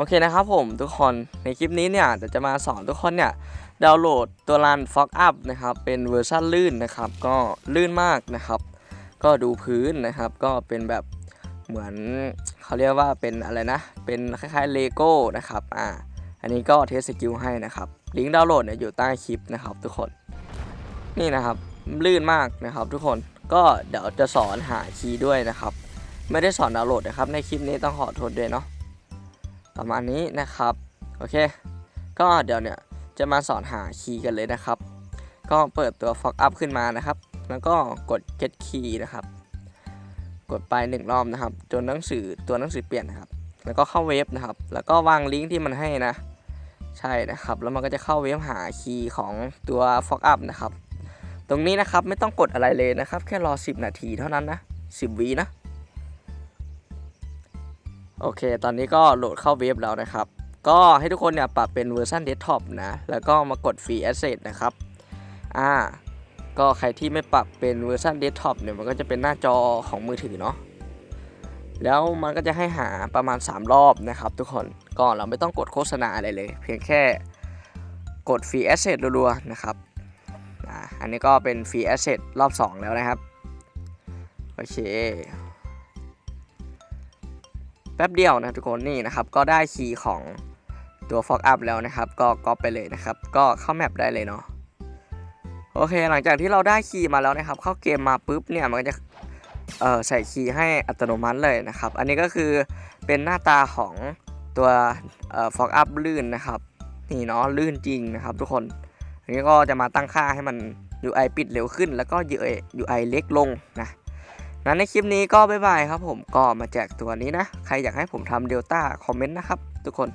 โอเคนะครับผมทุกคนในคลิปนี้เนี่ยเดี๋ยวจะมาสอนทุกคนเนี่ยดาวน์โหลดตัวรัน Fog Up นะครับเป็นเวอร์ชันลื่นนะครับก็ลื่นมากนะครับ ก็ดูพื้นนะครับก็เป็นแบบเหมือนเขาเรียกว่าเป็นอะไรนะ เป็นคล้ายๆเลโก้นะครับอ่าอันนี้ก็เทสสกิลให้นะครับลิงก์ดาวน์โหลดเนี่ยอยู่ใต้คลิปนะครับทุกคนนี่นะครับลื่นมากนะครับ ทุกคนก็เดี๋ยวจะสอนหาคีย์ด้วยนะครับ ไม่ได้สอนดาวน์โหลดนะครับในคลิปนี้ต้องขอโทษด้วยเนาะ ประมาณนี้นะครับ โอเค ก็เดี๋ยวเนี่ยจะมาสอนหาคีย์กันเลยนะครับ ก็เปิดตัว Fog Up ขึ้นมานะครับ แล้วก็กด Get Key นะครับ กดไปหนึ่งรอบนะครับ จนหนังสือตัวหนังสือเปลี่ยนนะครับ แล้วก็เข้าเว็บนะครับ แล้วก็วางลิงก์ที่มันให้นะ ใช่นะครับ แล้วมันก็จะเข้าเว็บหาคีย์ของตัว Fog Up นะครับ ตรงนี้นะครับไม่ต้องกดอะไรเลยนะครับ แค่รอ 10 นาทีเท่านั้นนะ 10วินะ โอเค ตอนนี้ก็โหลดเข้าเว็บแล้วนะครับ ก็ให้ทุกคนเนี่ยปรับเป็นเวอร์ชันเดสก์ท็อปนะ แล้วก็มากดฟรีแอสเซทนะครับ อ่า ก็ใครที่ไม่ปรับเป็นเวอร์ชันเดสก์ท็อปเนี่ย มันก็จะเป็นหน้าจอของมือถือเนาะ แล้วมันก็จะให้หาประมาณ 3 รอบนะครับทุกคน ก็เราไม่ต้องกดโฆษณาอะไรเลย เพียงแค่กดฟรีแอสเซทรัวๆนะครับ อ่า อันนี้ก็เป็นฟรีแอสเซทรอบ 2 แล้วนะครับ โอเค ป๊บเดียวนะทุกคนนี่นะครับก็ได้คีย์ของตัว Fog Up แล้วนะครับ ก็ก๊อปไปเลยนะครับ ก็เข้าแมปได้เลยเนาะโอเค หลังจากที่เราได้คีย์มาแล้วนะครับ เข้าเกมมาปุ๊บเนี่ยมันก็จะเอ่อใส่คีย์ให้อัตโนมัติเลยนะครับ อันนี้ก็คือเป็นหน้าตาของตัวเอ่อ Fog Up ลื่นนะครับนี่เนาะลื่นจริงนะครับ ทุกคนอันนี้ก็จะมาตั้งค่าให้มัน UI ปิดเร็วขึ้น แล้วก็ UI เล็กลงนะ นั้นในคลิปนี้ก็บ๊ายบายครับผมก็มาแจกตัวนี้นะ ใครอยากให้ผมทำเดลต้าคอมเมนต์นะครับทุกคน